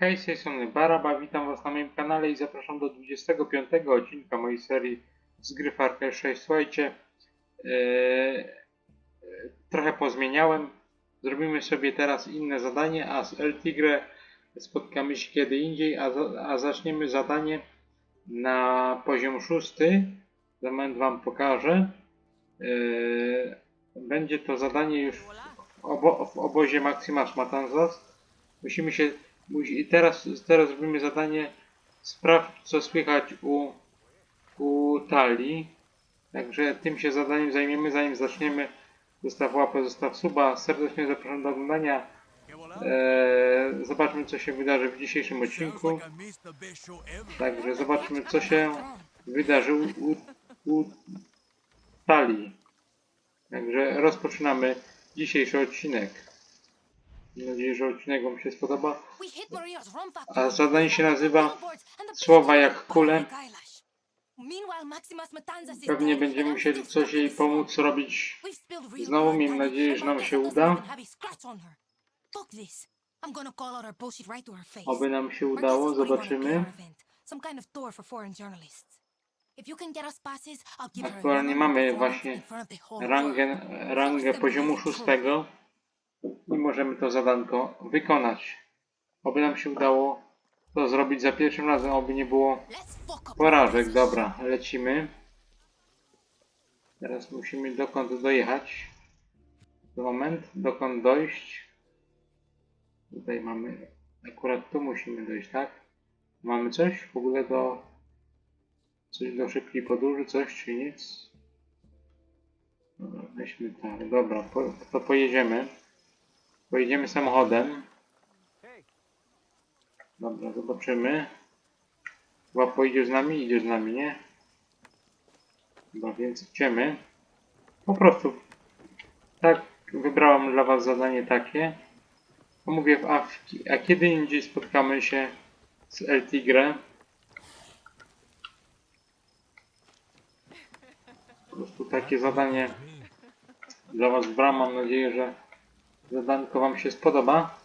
Hej, z tej strony Baraba, witam was na moim kanale i zapraszam do 25 odcinka mojej serii z gry Far Cry 6. Słuchajcie, e, trochę pozmieniałem. Zrobimy sobie teraz inne zadanie, a z El Tigre spotkamy się kiedy indziej, a, a zaczniemy zadanie na poziom szósty. Za moment wam pokażę. E, będzie to zadanie już w, obo, w obozie Maximasz Matanzas. Musimy się. Musi, teraz, teraz robimy zadanie. Sprawdź, co słychać u, u Talii. Także tym się zadaniem zajmiemy, zanim zaczniemy. Zostaw łapę, zostaw suba. Serdecznie zapraszam do oglądania. Eee, zobaczmy, co się wydarzy w dzisiejszym odcinku. Także zobaczmy, co się wydarzy u, u, Talii. Także rozpoczynamy dzisiejszy odcinek. Mam nadzieję, że odcinek Wam się spodoba. A zadanie się nazywa Słowa jak kule. Pewnie będziemy musieli coś jej pomóc robić. Znowu miejmy nadzieję, że nam się uda. Oby nam się udało, zobaczymy. Aktualnie mamy właśnie Rangę, rangę poziomu szóstego możemy to zadanko wykonać. Oby nam się udało to zrobić za pierwszym razem, oby nie było porażek. Dobra, lecimy. Teraz musimy dokąd dojechać. Moment, dokąd dojść. Tutaj mamy, akurat tu musimy dojść, tak? Mamy coś w ogóle do, coś do szybkiej podróży, coś czy nic? Weźmy tak, dobra, po, to pojedziemy. Pojedziemy samochodem. Dobra, zobaczymy. Chyba pojedziesz z nami? Idziesz z nami, nie? Chyba więc idziemy. Po prostu. Tak, wybrałam dla Was zadanie takie. Mówię w Afki, a kiedy indziej spotkamy się z El Tigre. Po prostu takie zadanie dla Was wybrałam. Mam nadzieję, że zadanko Wam się spodoba.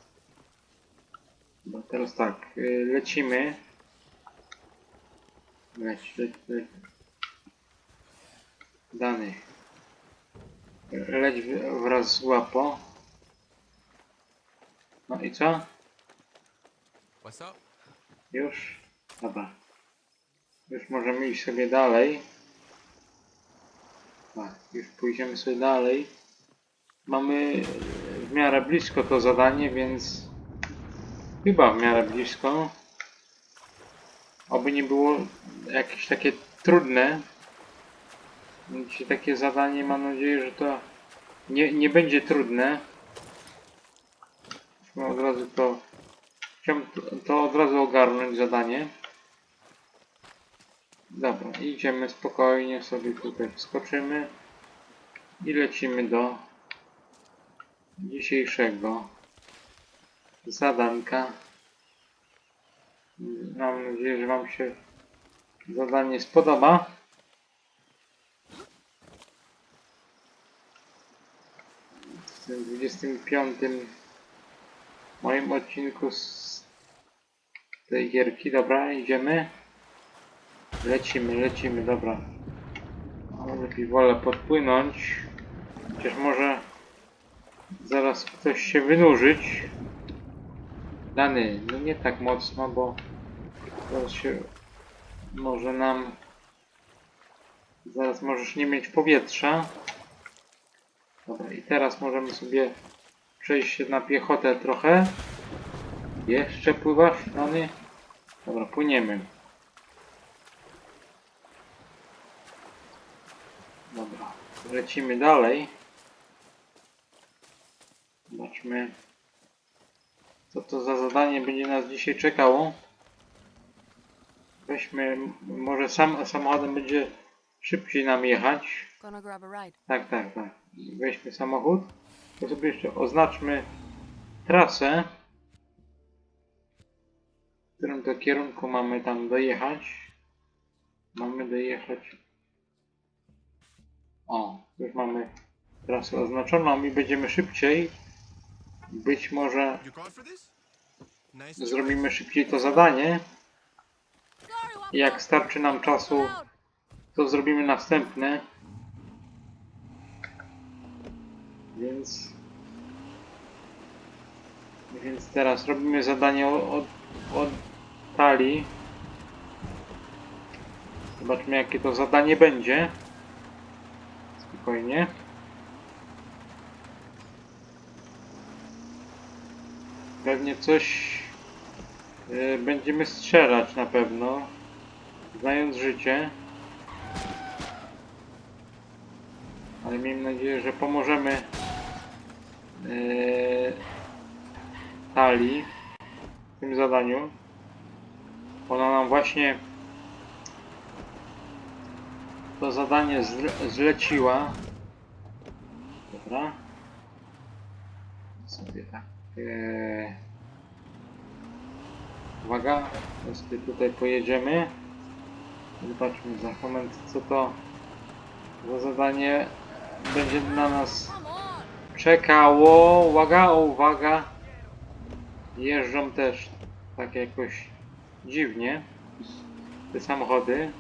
No teraz tak, y, lecimy. Leć, leć, leć. Dany. Leć wraz z łapo. No i co? Już? Dobra. Już możemy iść sobie dalej. Tak, już pójdziemy sobie dalej. Mamy w miarę blisko to zadanie, więc chyba w miarę blisko. Oby nie było jakieś takie trudne. Dzisiaj takie zadanie mam nadzieję, że to nie, nie będzie trudne. Musimy od razu to Chciałbym to, to od razu ogarnąć zadanie. Dobra, idziemy spokojnie sobie tutaj wskoczymy i lecimy do dzisiejszego zadanka. Mam nadzieję, że Wam się zadanie spodoba. W tym 25 moim odcinku z tej gierki. Dobra, idziemy. Lecimy, lecimy, dobra. Lepiej wolę podpłynąć. Chociaż może zaraz ktoś się wynurzyć. Dany, no nie tak mocno, bo zaraz się może nam zaraz możesz nie mieć powietrza. Dobra, i teraz możemy sobie przejść się na piechotę trochę. Jeszcze pływasz, Nany? Dobra, płyniemy. Dobra, lecimy dalej. Zobaczmy, co to za zadanie będzie nas dzisiaj czekało. Weźmy, może sam samochodem będzie szybciej nam jechać. Tak, tak, tak. Weźmy samochód. To sobie jeszcze oznaczmy trasę. W którym to kierunku mamy tam dojechać. Mamy dojechać. O, już mamy trasę oznaczoną i będziemy szybciej. Być może zrobimy szybciej to zadanie. Jak starczy nam czasu, to zrobimy następne. Więc... Więc teraz robimy zadanie od, od, od talii. Zobaczmy jakie to zadanie będzie. Spokojnie. Pewnie coś y, będziemy strzelać na pewno. Znając życie. Ale miejmy nadzieję, że pomożemy yy, Tali w tym zadaniu. Ona nam właśnie to zadanie zle zleciła. Dobra. Sobie tak. Yy, uwaga, sobie tutaj pojedziemy. Zobaczmy za moment, co to za zadanie będzie na nas czekało. Uwaga, uwaga. Jeżdżą też tak jakoś dziwnie te samochody.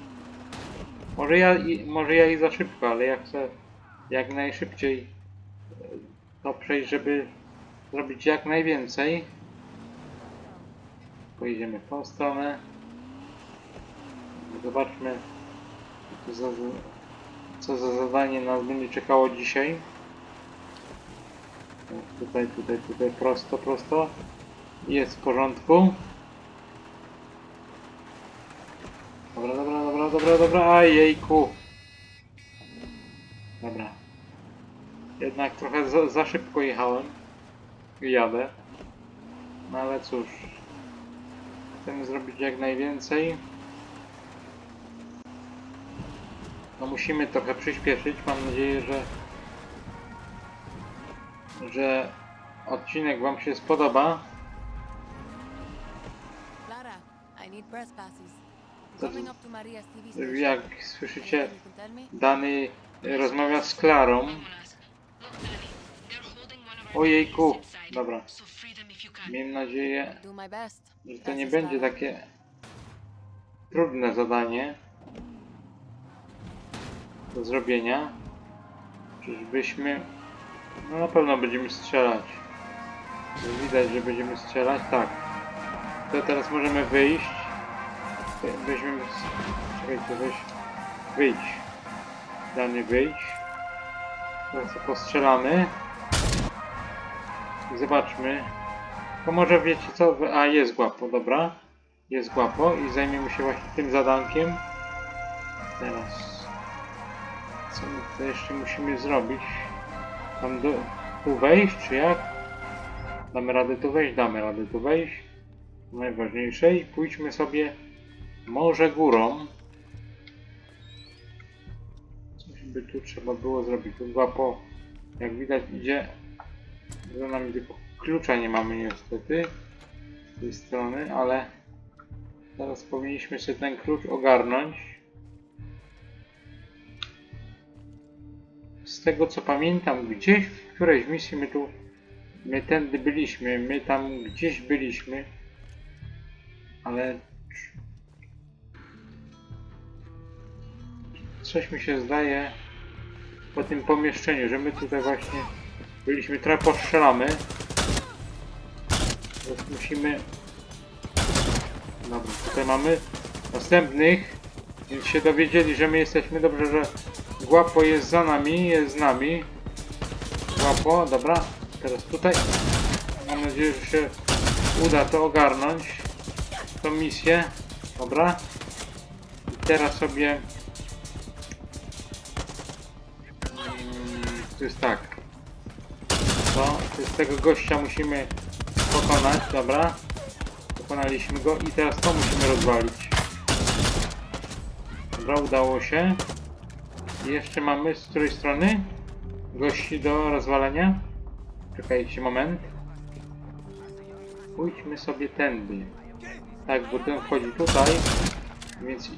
Może ja, i- może ja i za szybko, ale ja chcę jak najszybciej to przejść, żeby zrobić jak najwięcej. Pojedziemy w tą stronę. Zobaczmy, co za, co za zadanie nas będzie czekało dzisiaj. Tutaj, tutaj, tutaj, prosto, prosto. Jest w porządku. Dobra, dobra, dobra, dobra, dobra. Aj, jejku. Dobra. Jednak trochę za, za szybko jechałem. Jadę. No ale cóż. Chcemy zrobić jak najwięcej. No musimy trochę przyspieszyć. Mam nadzieję, że że odcinek Wam się spodoba. To-. Jak słyszycie? Dany rozmawia z Klarą. Ojejku, dobra. Miejmy nadzieję, że to nie będzie takie trudne zadanie do zrobienia. Czyżbyśmy... No na pewno będziemy strzelać. Widać, że będziemy strzelać. Tak. To teraz możemy wyjść. We- Weźmiemy... Czekajcie, weź... Wyjdź. Dany wyjść. Teraz postrzelamy. Zobaczmy. To może wiecie co? A jest głapo, dobra. Jest głapo i zajmiemy się właśnie tym zadankiem. Teraz. Co my tutaj jeszcze musimy zrobić? Tam do, tu wejść, czy jak? Damy radę tu wejść? Damy radę tu wejść. Najważniejsze i pójdźmy sobie może górą. Coś by tu trzeba było zrobić. Tu głapo, jak widać, idzie za nami tylko klucza nie mamy niestety z tej strony, ale teraz powinniśmy sobie ten klucz ogarnąć. Z tego co pamiętam, gdzieś w którejś misji my tu, my tędy byliśmy, my tam gdzieś byliśmy, ale coś mi się zdaje po tym pomieszczeniu, że my tutaj właśnie byliśmy, trochę postrzelamy. Teraz musimy... Dobra, tutaj mamy następnych, więc się dowiedzieli, że my jesteśmy. Dobrze, że Głapo jest za nami, jest z nami. Głapo, dobra. Teraz tutaj. Mam nadzieję, że się uda to ogarnąć. Tą misję. Dobra. I teraz sobie... Mm, To jest tak. To, jest tego gościa musimy pokonać, dobra. Pokonaliśmy go i teraz to musimy rozwalić. Dobra, udało się. I jeszcze mamy z której strony gości do rozwalenia. Czekajcie moment. Pójdźmy sobie tędy. Tak, bo ten wchodzi tutaj, więc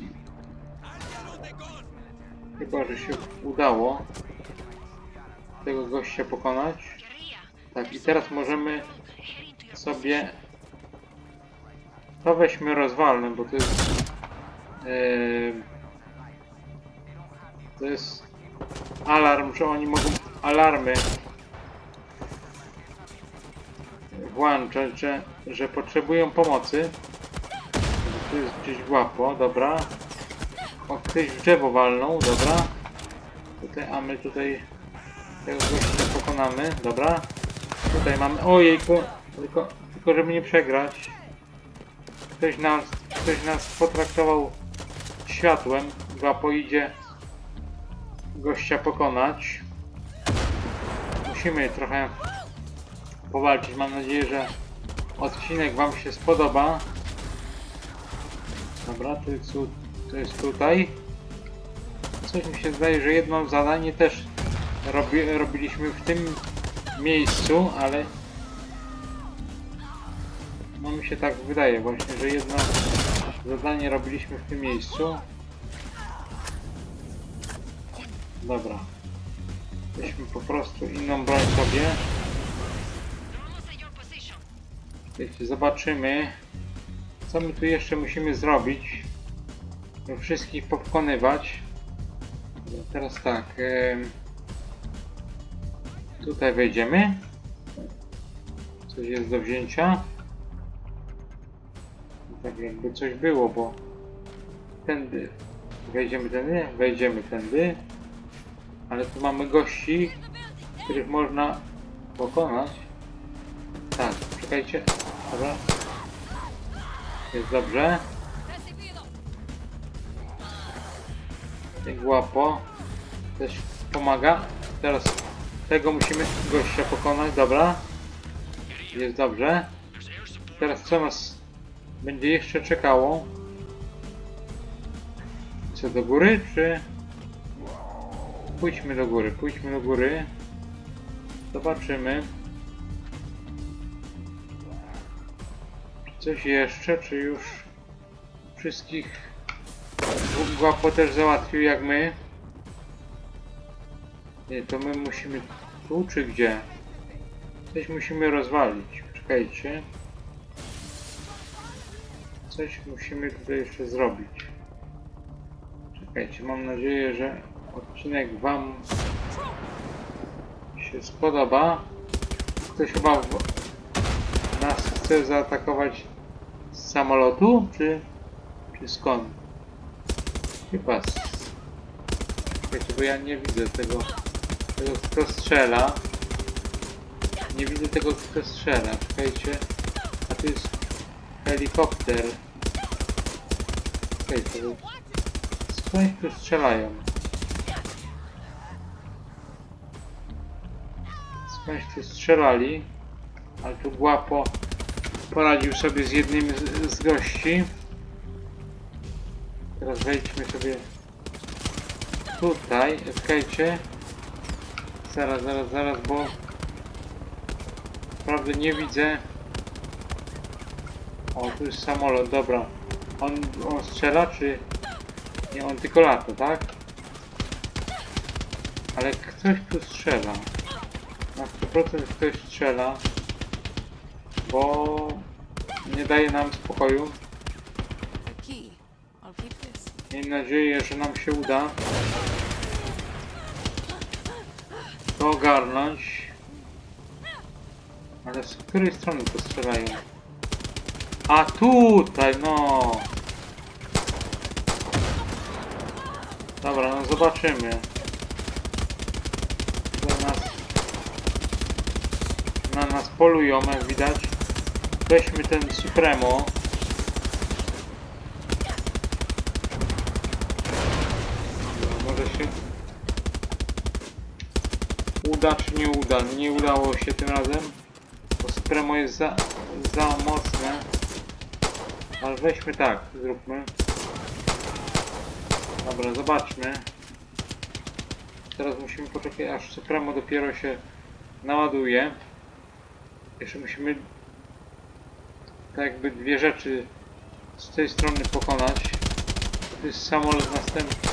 chyba, że się udało tego gościa pokonać. Tak, i teraz możemy sobie To weźmy rozwalne, bo to jest... Yy, to jest alarm, że oni mogą alarmy włączać, że, że potrzebują pomocy. Tu jest gdzieś łapo, dobra. O, ktoś w drzewo walnął, dobra. Tutaj, a my tutaj tego gościa pokonamy, dobra. Tutaj mamy, ojejku, tylko, tylko żeby nie przegrać. Ktoś nas, ktoś nas potraktował światłem, łapo idzie gościa pokonać. Musimy trochę powalczyć. Mam nadzieję, że odcinek Wam się spodoba. Dobra, to jest, to jest tutaj. Coś mi się zdaje, że jedno zadanie też robi, robiliśmy w tym miejscu, ale no mi się tak wydaje właśnie, że jedno zadanie robiliśmy w tym miejscu. Dobra. Weźmy po prostu inną broń sobie. Wiecie, zobaczymy, co my tu jeszcze musimy zrobić, żeby wszystkich pokonywać. Dobra, Teraz tak, em, tutaj wejdziemy. Coś jest do wzięcia. Tak jakby coś było, bo tędy wejdziemy tędy, wejdziemy tędy, ale tu mamy gości, których można pokonać. Tak, czekajcie. Dobra. Jest dobrze. Jak łapo. Też pomaga. Teraz tego musimy gościa pokonać. Dobra. Jest dobrze. Teraz co nas będzie jeszcze czekało? Co do góry, czy... Pójdźmy do góry, pójdźmy do góry. Zobaczymy. Coś jeszcze, czy już wszystkich Głapo też załatwił jak my? Nie, to my musimy tu czy gdzie? Coś musimy rozwalić. Czekajcie. Coś musimy tutaj jeszcze zrobić. Czekajcie, mam nadzieję, że odcinek Wam się spodoba. Ktoś chyba w, nas chce zaatakować z samolotu, czy, czy skąd? Chyba z... Czekajcie, bo ja nie widzę tego, tego kto strzela. Nie widzę tego kto strzela, czekajcie. A tu jest helikopter. Czekajcie. Skąd tu strzelają? Skądś tu strzelali. Ale tu Głapo poradził sobie z jednym z, z gości. Teraz wejdźmy sobie tutaj. Czekajcie. Zaraz, zaraz, zaraz, bo naprawdę nie widzę. O, tu jest samolot, dobra. On, on strzela, czy... Nie, on tylko lata, tak? Ale ktoś tu strzela. Na 100% ktoś strzela. Bo nie daje nam spokoju. Miejmy nadzieję, że nam się uda to ogarnąć. Ale z której strony to strzelają? A tutaj, no! Dobra, no zobaczymy. Na nas, na nas polują, jak widać. Weźmy ten Supremo. Może się uda czy nie uda. Nie udało się tym razem. Bo Supremo jest za, za mocne. Ale weźmy tak, zróbmy. Dobra, zobaczmy. Teraz musimy poczekać aż Supremo dopiero się naładuje. Jeszcze musimy tak jakby dwie rzeczy z tej strony pokonać. To jest samolot następny.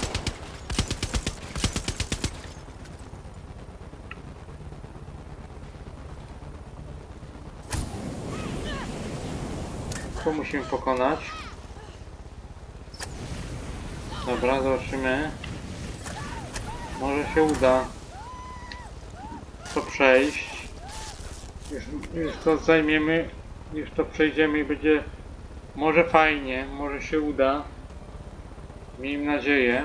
To musimy pokonać. Dobra, zobaczymy. Może się uda to przejść. Już, już to zajmiemy, już to przejdziemy i będzie może fajnie, może się uda. Miejmy nadzieję.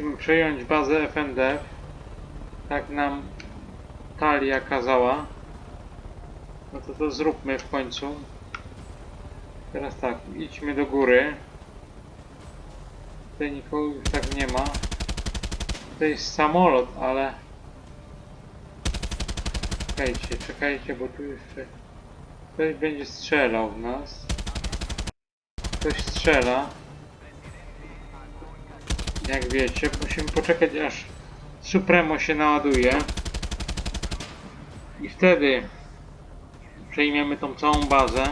Musimy przejąć bazę FNDF. Tak nam Talia kazała. No to to zróbmy w końcu. Teraz tak, idźmy do góry. Tutaj nikogo już tak nie ma. Tutaj jest samolot, ale... Czekajcie, czekajcie, bo tu jeszcze... Ktoś będzie strzelał w nas. Ktoś strzela. Jak wiecie, musimy poczekać aż Supremo się naładuje. I wtedy przejmiemy tą całą bazę.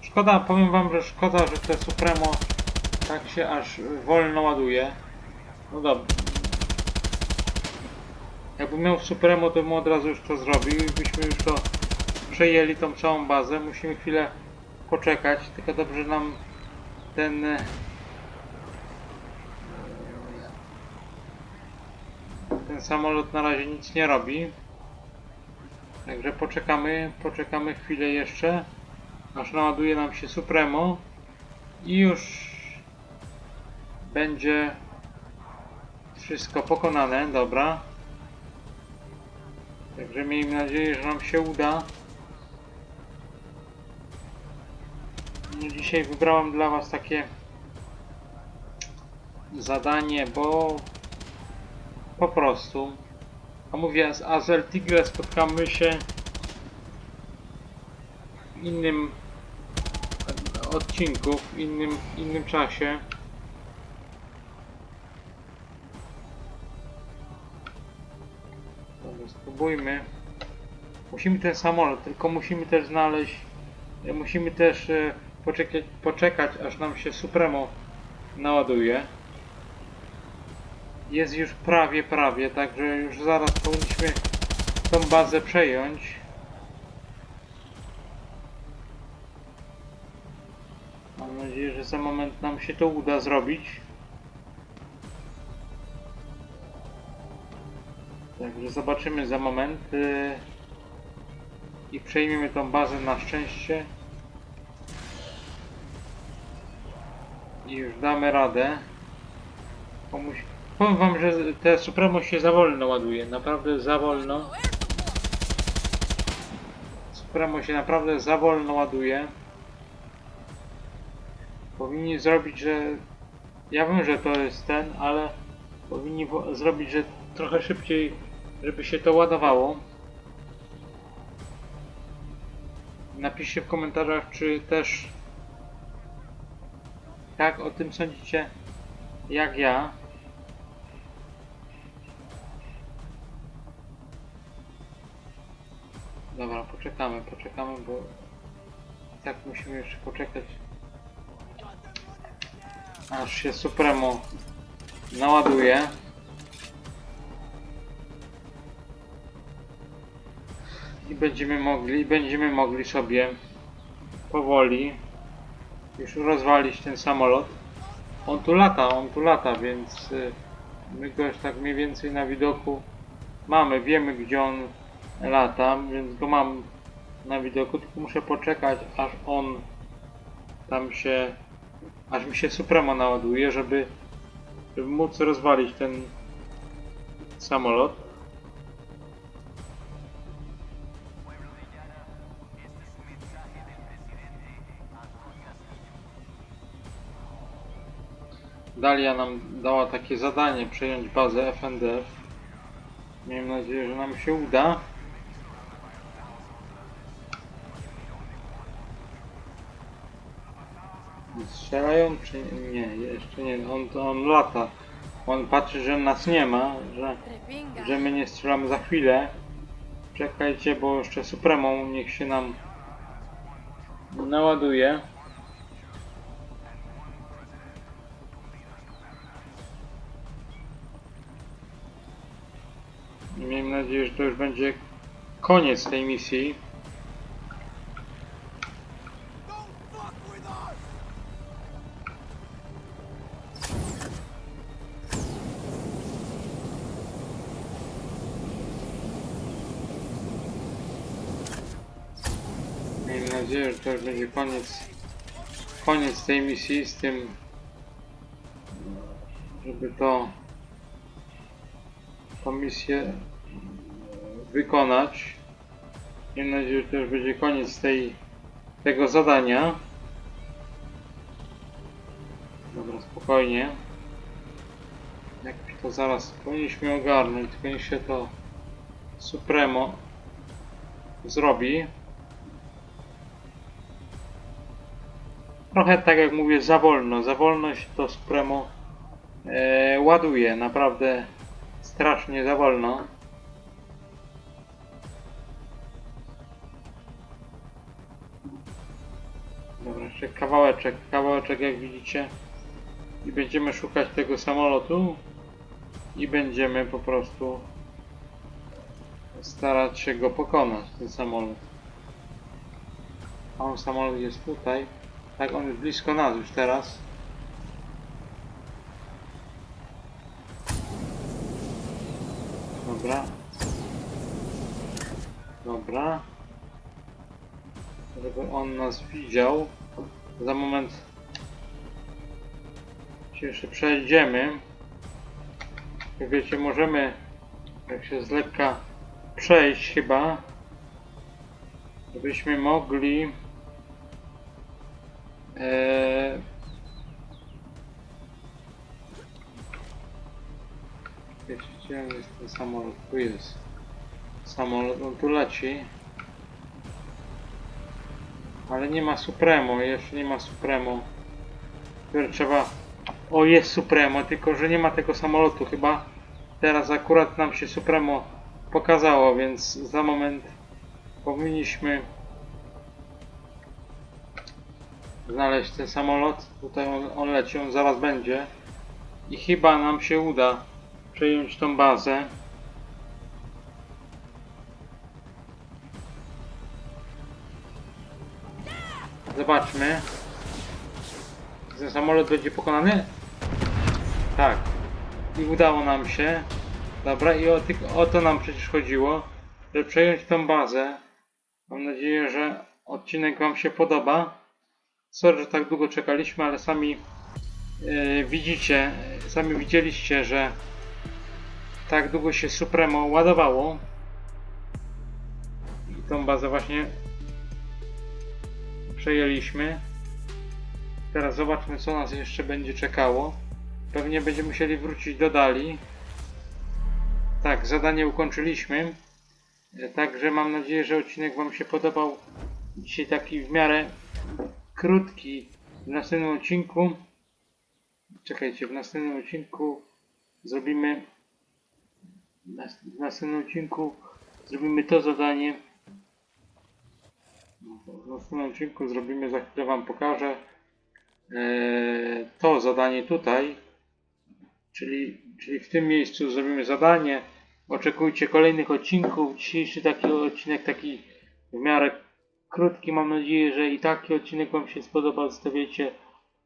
Szkoda, powiem wam, że szkoda, że te Supremo tak się aż wolno ładuje. No dobra. Jakby miał Supremo, to bym od razu już to zrobił i byśmy już to przejęli tą całą bazę. Musimy chwilę poczekać, tylko dobrze nam ten e, ten samolot na razie nic nie robi. Także poczekamy, poczekamy chwilę jeszcze, aż naładuje nam się Supremo i już będzie wszystko pokonane, dobra. Także miejmy nadzieję, że nam się uda. Dzisiaj wybrałem dla Was takie zadanie, bo po prostu. A mówię, z Azel Tigre spotkamy się w innym odcinku, w innym, innym czasie. Spróbujmy. Musimy ten samolot, tylko musimy też znaleźć, musimy też e, poczekać, poczekać aż nam się Supremo naładuje. Jest już prawie, prawie, także już zaraz powinniśmy tą bazę przejąć. Mam nadzieję, że za moment nam się to uda zrobić. Także zobaczymy za moment yy, i przejmiemy tą bazę na szczęście. I już damy radę. Komuś... Powiem wam, że te Supremo się za wolno ładuje. Naprawdę za wolno. Supremo się naprawdę za wolno ładuje. Powinni zrobić, że... Ja wiem, że to jest ten, ale powinni zrobić, że trochę szybciej, żeby się to ładowało. Napiszcie w komentarzach, czy też tak o tym sądzicie, jak ja. Dobra, poczekamy, poczekamy, bo tak musimy jeszcze poczekać aż się Supremo naładuje. I będziemy mogli, będziemy mogli sobie powoli już rozwalić ten samolot. On tu lata, on tu lata, więc y, my go już tak mniej więcej na widoku mamy, wiemy gdzie on lata, więc go mam na widoku, tylko muszę poczekać aż on tam się, aż mi się Supremo naładuje, żeby, żeby móc rozwalić ten samolot. Dalia nam dała takie zadanie przejąć bazę FNDF. Miejmy nadzieję, że nam się uda. Strzelają czy nie? Jeszcze nie. On, on lata. On patrzy, że nas nie ma, że, że my nie strzelamy za chwilę. Czekajcie, bo jeszcze Supremą niech się nam naładuje. To już będzie koniec tej misji. Miejmy nadzieję, że to już będzie koniec, koniec tej misji z tym, żeby to tą wykonać. Miejmy nadzieję, że to już będzie koniec tej, tego zadania. Dobra, spokojnie. Jak to zaraz powinniśmy ogarnąć, tylko niech się to Supremo zrobi. Trochę tak jak mówię, za wolno. Za wolno się to Supremo e, ładuje. Naprawdę strasznie za wolno. Dobra, jeszcze kawałeczek, kawałeczek jak widzicie. I będziemy szukać tego samolotu. I będziemy po prostu starać się go pokonać, ten samolot. A on samolot jest tutaj. Tak, on jest blisko nas już teraz. Dobra. Dobra. Żeby on nas widział. Za moment się jeszcze przejdziemy. Jak wiecie, możemy jak się z lekka przejść chyba. Żebyśmy mogli Eee... Wiecie, gdzie jest ten samolot? Tu jest. Samolot, on tu leci. Ale nie ma Supremo, jeszcze nie ma Supremo. Które trzeba... O, jest Supremo, tylko że nie ma tego samolotu chyba. Teraz akurat nam się Supremo pokazało, więc za moment powinniśmy znaleźć ten samolot. Tutaj on, on leci, on zaraz będzie. I chyba nam się uda przejąć tą bazę. Zobaczmy. Ten samolot będzie pokonany? Tak. I udało nam się. Dobra, i o, o to nam przecież chodziło, żeby przejąć tą bazę. Mam nadzieję, że odcinek Wam się podoba. Sorry, że tak długo czekaliśmy, ale sami e, widzicie, sami widzieliście, że tak długo się Supremo ładowało. I tą bazę właśnie przejęliśmy. Teraz zobaczmy, co nas jeszcze będzie czekało. Pewnie będziemy musieli wrócić do Dali. Tak, zadanie ukończyliśmy. E, Także mam nadzieję, że odcinek Wam się podobał. Dzisiaj taki w miarę krótki. W następnym odcinku. Czekajcie, w następnym odcinku zrobimy. W następnym odcinku zrobimy to zadanie. W następnym odcinku zrobimy, za chwilę Wam pokażę e, to zadanie tutaj. Czyli, czyli w tym miejscu zrobimy zadanie. Oczekujcie kolejnych odcinków. Dzisiejszy taki odcinek taki w miarę krótki. Mam nadzieję, że i taki odcinek Wam się spodobał. Zostawiajcie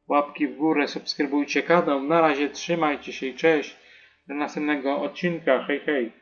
łapki w górę, subskrybujcie kanał. Na razie trzymajcie się i cześć. Do następnego odcinka. Hej, hej.